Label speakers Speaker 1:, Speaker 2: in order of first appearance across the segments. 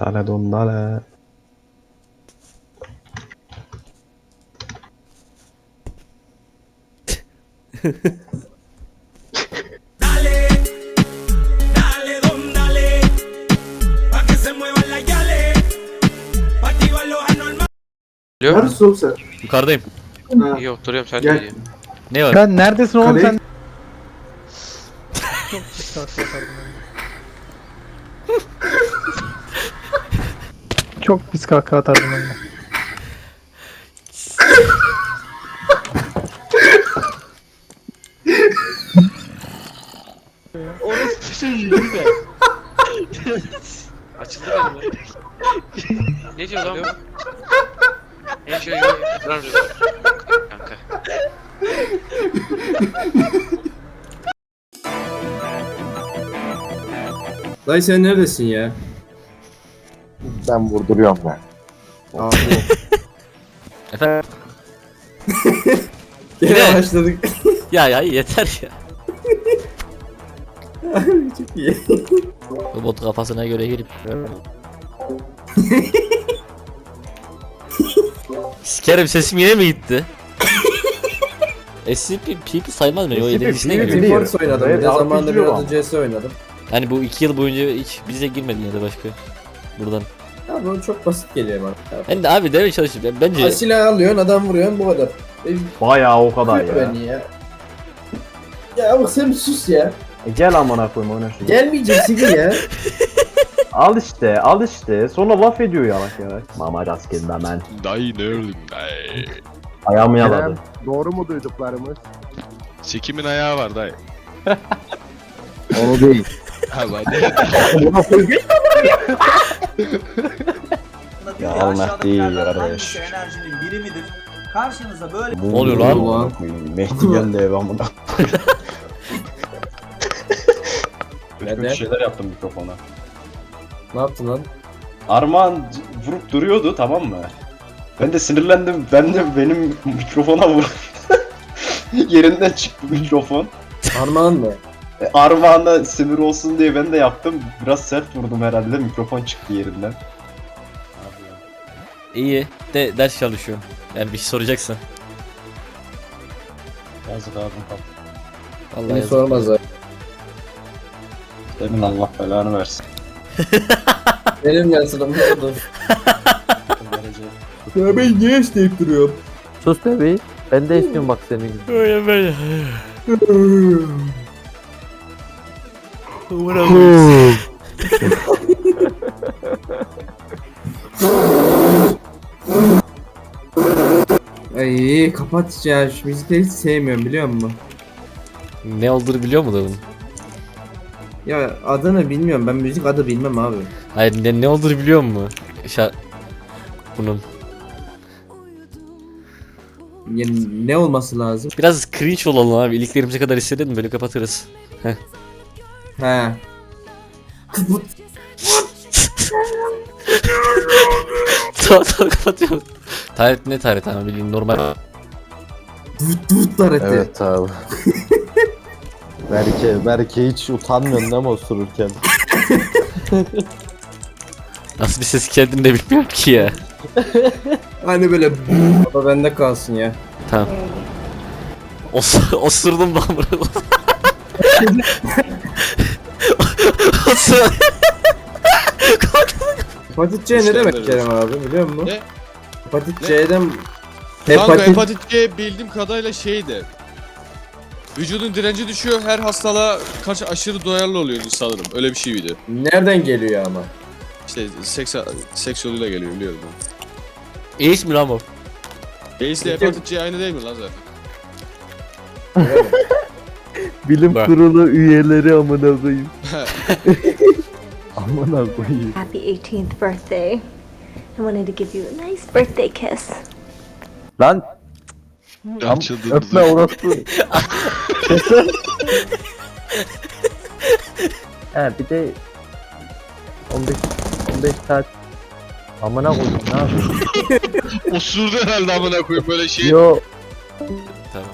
Speaker 1: Dale don dale.
Speaker 2: Dale, dale, don, dale, pa' que se muevan las yales, pa' activar los anormales.
Speaker 3: Alo.
Speaker 4: Neredesin oğlum sen?
Speaker 3: Yukarıdayım.
Speaker 4: Ha.
Speaker 3: İyi oturuyorum sen
Speaker 4: Gel.
Speaker 5: Ne var?
Speaker 6: Ben neredesin oğlum
Speaker 4: Kaleyi-
Speaker 6: sen? Çok pis kahkaha atardım ben de.
Speaker 3: Açıldı benim. ne diyor lan bu? En yok. Lan Kanka.
Speaker 7: Dayı sen neredesin ya?
Speaker 1: Ben vurduruyorum ben.
Speaker 7: Abi.
Speaker 5: Efendim?
Speaker 7: Yine
Speaker 5: Ne?
Speaker 7: başladık.
Speaker 5: Ya ya yeter ya.
Speaker 7: Çok iyi.
Speaker 5: Bu bot kafasına göre girip. Sikerim sesim yine mi gitti? SCP PP saymaz mı? O
Speaker 1: SCP,
Speaker 5: yedincisine
Speaker 1: PP.
Speaker 5: giriyor.
Speaker 7: Team
Speaker 1: Biliyor.
Speaker 7: Fortress oynadım.
Speaker 1: Evet,
Speaker 7: Bir de zamanında biraz da CS oynadım.
Speaker 5: Yani bu iki yıl boyunca hiç bize girmedin ya da başka. Buradan.
Speaker 7: Abi o çok basit geliyor bana.
Speaker 5: Ben de abi demeye çalışıyorum. Ben- Bence
Speaker 7: Ya, silah alıyorsun adam vuruyorsun bu kadar. E,
Speaker 1: Bayağı o kadar ya.
Speaker 7: beni ya. Ya bak sen bir sus ya.
Speaker 1: E gel amına koyma oyna şunu.
Speaker 7: Gelmeyeceksin ki ya.
Speaker 1: Al işte al işte. Sonra laf ediyor yavaş yavaş. Mama rastgele hemen.
Speaker 8: Dayı ne öldün dayı?
Speaker 1: Ayağımı yaladı.
Speaker 9: Doğru mu duyduklarımız?
Speaker 8: Sikimin ayağı var dayı.
Speaker 1: Onu değil.
Speaker 8: Lan
Speaker 1: Ya almak değil kardeş.
Speaker 2: enerjinin birimidir. Karşınıza böyle
Speaker 1: Ne
Speaker 5: oluyor lan?
Speaker 7: Ulan.
Speaker 1: Mehdi geldi eve amına.
Speaker 7: Neden?
Speaker 10: Kötü şeyler yaptım mikrofona.
Speaker 7: Ne yaptın lan?
Speaker 10: Armağan c- vurup duruyordu tamam mı? Ben de sinirlendim. Ben de benim mikrofona vur. Yerinden çıktı mikrofon.
Speaker 7: Armağan mı?
Speaker 10: Armağan'a sinir olsun diye ben de yaptım. Biraz sert vurdum herhalde. Mikrofon çıktı yerinden.
Speaker 5: iyi de ders çalışıyorum. Yani bir şey soracaksın.
Speaker 10: Yazık abim kaldı.
Speaker 5: Vallahi
Speaker 7: Beni
Speaker 5: yazık.
Speaker 7: sormazlar.
Speaker 10: Demin Allah belanı versin.
Speaker 7: Benim yansıdım oldu. Ya ben niye isteyip duruyorum?
Speaker 6: Sus bebeğim. Ben de istiyorum bak senin gibi.
Speaker 5: Öyle böyle.
Speaker 7: Ay kapat ya şu müzikleri hiç sevmiyorum biliyor musun?
Speaker 5: Ne olduğunu biliyor mu da bunun?
Speaker 7: Ya adını bilmiyorum ben müzik adı bilmem abi.
Speaker 5: Hayır ne, ne olduğunu biliyor mu? Şa bunun.
Speaker 7: Yani ne olması lazım?
Speaker 5: Biraz cringe olalım abi. İliklerimize kadar hissedelim böyle kapatırız.
Speaker 7: He.
Speaker 5: tamam tamam kapatıyorum. Tarih ne tarih tamam bildiğin normal.
Speaker 7: Dut dut tareti.
Speaker 1: Evet abi. Belki, belki hiç utanmıyorsun değil mi osururken?
Speaker 5: Nasıl bir ses kendini de bilmiyorum ki ya.
Speaker 7: Hani böyle Baba bende kalsın ya.
Speaker 5: Tamam. Os osurdum ben Osur.
Speaker 7: Hepatit C ne demek
Speaker 8: böyle.
Speaker 7: Kerem abi biliyor musun?
Speaker 8: Ne?
Speaker 7: Hepatit
Speaker 8: Ne?
Speaker 7: C'den
Speaker 8: Kanka
Speaker 7: hepatit
Speaker 8: hepatit G bildiğim kadarıyla şeydi. Vücudun direnci düşüyor, her hastalığa karşı aşırı duyarlı oluyordu sanırım. Öyle bir şeydi.
Speaker 7: nereden geliyor ama?
Speaker 8: İşte seks, seks yoluyla geliyor biliyorum ben.
Speaker 5: İyi mi lan bu?
Speaker 8: AIDS ile hepatit C aynı değil mi lan zaten?
Speaker 6: Bilim
Speaker 5: Bak.
Speaker 6: kurulu üyeleri amına koyayım. amına koyayım.
Speaker 11: Happy 18th birthday. I wanted to give you a nice birthday kiss.
Speaker 6: Lan
Speaker 8: Ya çıldırdı.
Speaker 6: öpme orospu. He bir de 15 15 saat amına koyayım ne yapayım?
Speaker 8: Osurdu herhalde amına koyayım böyle şey.
Speaker 6: Yo
Speaker 5: Tamam.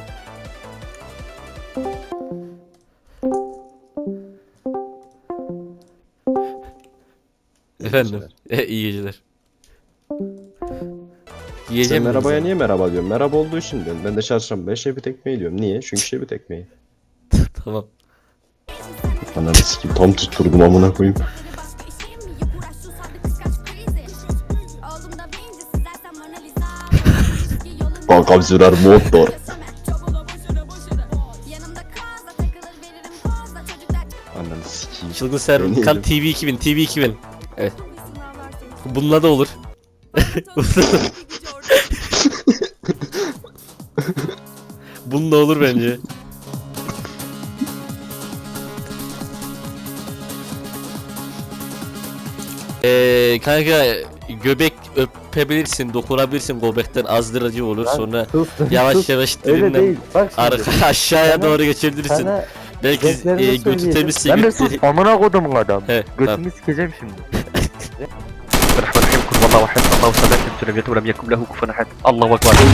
Speaker 5: Efendim. E, iyi geceler.
Speaker 10: Sen
Speaker 5: Yiyeceğim mi
Speaker 10: merhabaya niye merhaba diyorum? Merhaba olduğu için diyorum. Ben de çarşamba şebit ekmeği diyorum. Niye? Çünkü şebit ekmeği.
Speaker 5: Tamam.
Speaker 10: Ananı sikeyim tam tutturdum amına koyayım. Kankam sürer motor. Ananı sikeyim.
Speaker 5: Çılgın Server. Kan. TV 2000. TV 2000. Evet. Bununla da olur. Bununla olur bence. Eee kanka göbek öpebilirsin, dokunabilirsin göbekten azdırıcı olur.
Speaker 6: Lan
Speaker 5: Sonra
Speaker 6: sus,
Speaker 5: yavaş
Speaker 6: sus.
Speaker 5: yavaş
Speaker 6: Öyle. Bak şimdi.
Speaker 5: arka aşağıya
Speaker 6: Sana-
Speaker 5: doğru geçebilirsin.
Speaker 6: Sana
Speaker 5: Belki
Speaker 6: zevklerini
Speaker 5: e, götü
Speaker 6: söyleyeceğim.
Speaker 5: temizse
Speaker 6: Ben de
Speaker 5: götü...
Speaker 6: sus amına kodumun adam.
Speaker 5: He, tamam.
Speaker 6: Götümü sikeceğim şimdi.
Speaker 3: الرحمن الرحيم قل والله احد الله صمد لم يلد ولم يكن له كفوا احد الله اكبر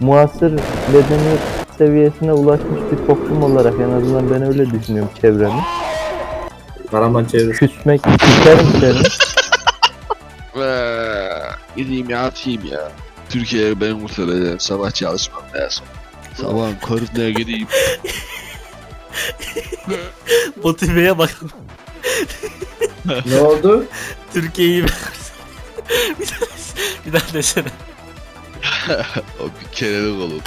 Speaker 6: Muasır medeniyet seviyesine ulaşmış bir toplum olarak en azından ben öyle düşünüyorum çevremi.
Speaker 12: Karaman çevirisi.
Speaker 6: Küsmek küserim seni.
Speaker 8: Gideyim yatayım ya. Türkiye'ye ben kurtaracağım. Sabah çalışmam lazım. Sabahın körüne gideyim.
Speaker 5: Motiveye bak.
Speaker 12: ne oldu?
Speaker 5: Türkiye'yi bir daha, bir daha desene.
Speaker 8: O bir kerelik olur.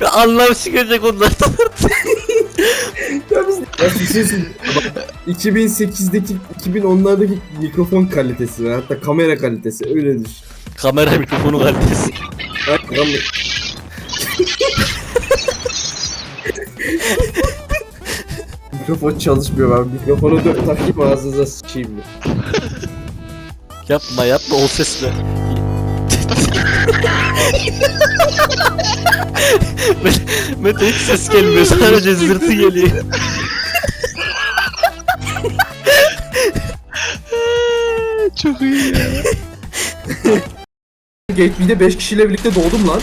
Speaker 5: Bir anlam çıkacak onlardan.
Speaker 12: Ya biz ya bir şey söyleyeyim. Bak, 2008'deki 2010'lardaki mikrofon kalitesi ve hatta kamera kalitesi öyle düşün.
Speaker 5: Kamera mikrofonu kalitesi.
Speaker 12: Bak, kam- Mikrofon çalışmıyor ben mikrofonu da takayım ağzınıza sıçayım bir.
Speaker 5: Yapma yapma o sesle. Mete, hiç ses gelmiyor sadece zırtı geliyor.
Speaker 8: Çok iyi ya.
Speaker 12: Gatebee'de 5 kişiyle birlikte doğdum lan.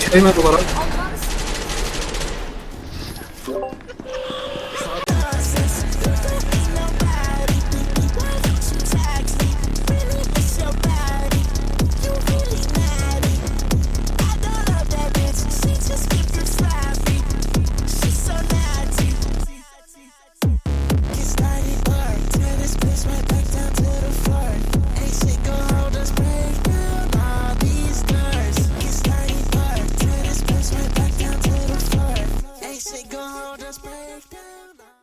Speaker 12: Çaymer olarak.